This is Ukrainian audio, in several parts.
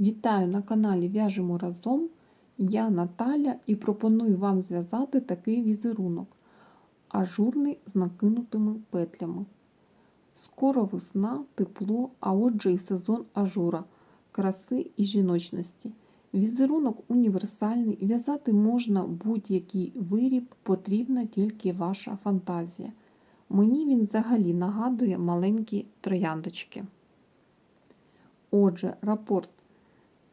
Вітаю на каналі В'яжемо разом. Я Наталя і пропоную вам зв'язати такий візерунок ажурний з накинутими петлями. Скоро весна, тепло, а отже і сезон ажура, краси і жіночності. Візерунок універсальний, в'язати можна будь-який виріб, потрібна тільки ваша фантазія. Мені він взагалі нагадує маленькі трояндочки. Отже, рапорт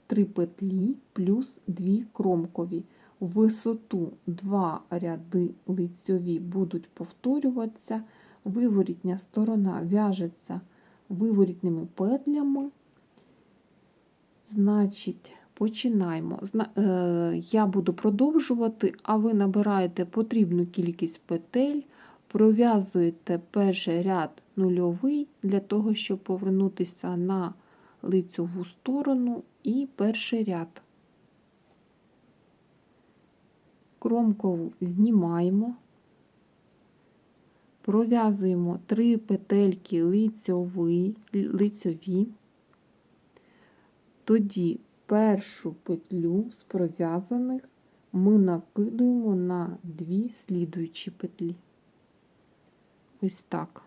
3 петлі плюс 2 кромкові. Висоту 2 ряди лицьові будуть повторюватися. Виворітня сторона в'яжеться виворітними петлями. Значить, починаємо. Е, Я буду продовжувати, а ви набираєте потрібну кількість петель, пров'язуєте перший ряд нульовий для того, щоб повернутися на лицьову сторону і перший ряд. Кромкову знімаємо, пров'язуємо три петельки лицьові, лицьові, тоді першу петлю з пров'язаних ми накидуємо на дві слідуючі петлі. Ось так.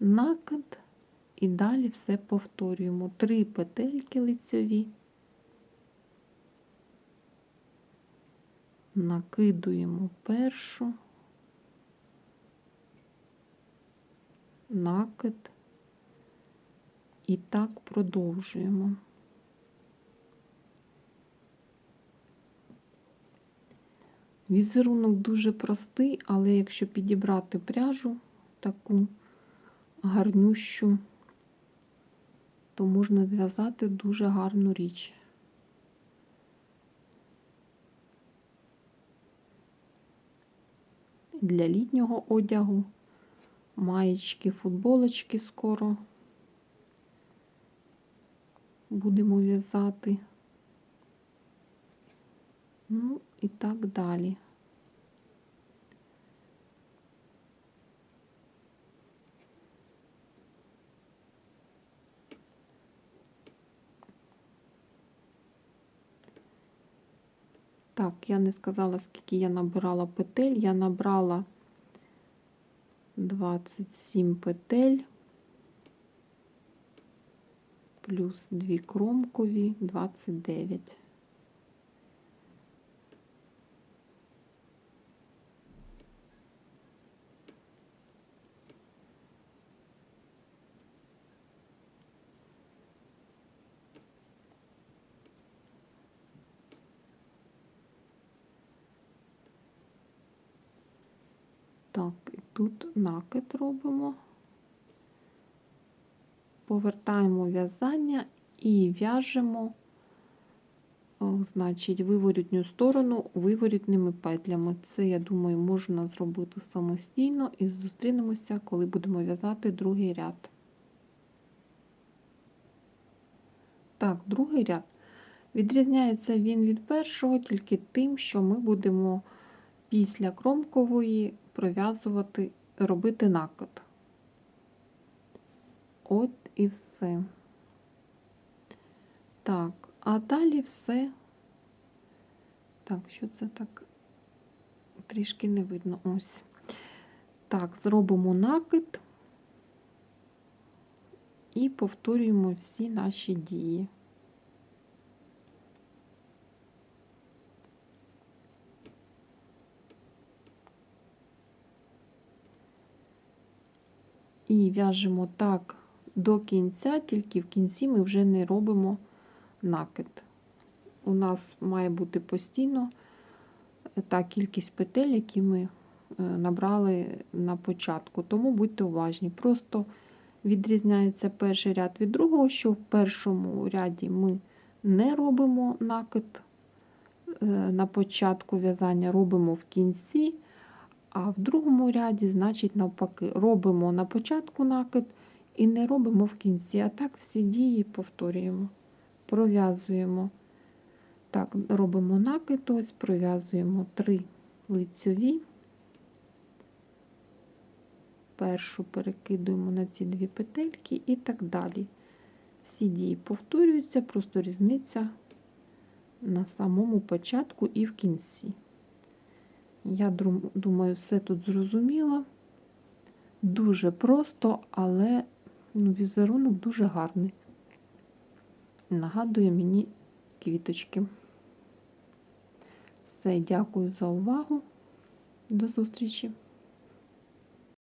Накид і далі все повторюємо. Три петельки лицьові, накидуємо першу, накид і так продовжуємо. Візерунок дуже простий, але якщо підібрати пряжу таку гарнющу, то можна зв'язати дуже гарну річ. Для літнього одягу, маєчки, футболочки скоро будемо в'язати. Ну і так далі. Так, я не сказала, скільки я набирала петель. Я набрала 27 петель, плюс 2 кромкові, 29. Так, і тут накид робимо, повертаємо в'язання і в'яжемо, значить, виворітню сторону виворітними петлями. Це, я думаю, можна зробити самостійно і зустрінемося, коли будемо в'язати другий ряд. Так, другий ряд. Відрізняється він від першого тільки тим, що ми будемо після кромкової пров'язувати, робити накид. От і все. Так, а далі все. Так, що це так трішки не видно ось. Так, зробимо накид і повторюємо всі наші дії. І в'яжемо так до кінця, тільки в кінці ми вже не робимо накид. У нас має бути постійно та кількість петель, які ми е, набрали на початку. Тому будьте уважні. Просто відрізняється перший ряд від другого, що в першому ряді ми не робимо накид е, на початку в'язання, робимо в кінці. А в другому ряді, значить, навпаки, робимо на початку накид і не робимо в кінці. А так всі дії повторюємо, пров'язуємо. Так, робимо накид, ось, пров'язуємо три лицьові. Першу перекидуємо на ці дві петельки і так далі. Всі дії повторюються, просто різниця на самому початку і в кінці. Я думаю, все тут зрозуміло. Дуже просто, але ну, візерунок дуже гарний. Нагадує мені квіточки. Все, дякую за увагу. До зустрічі!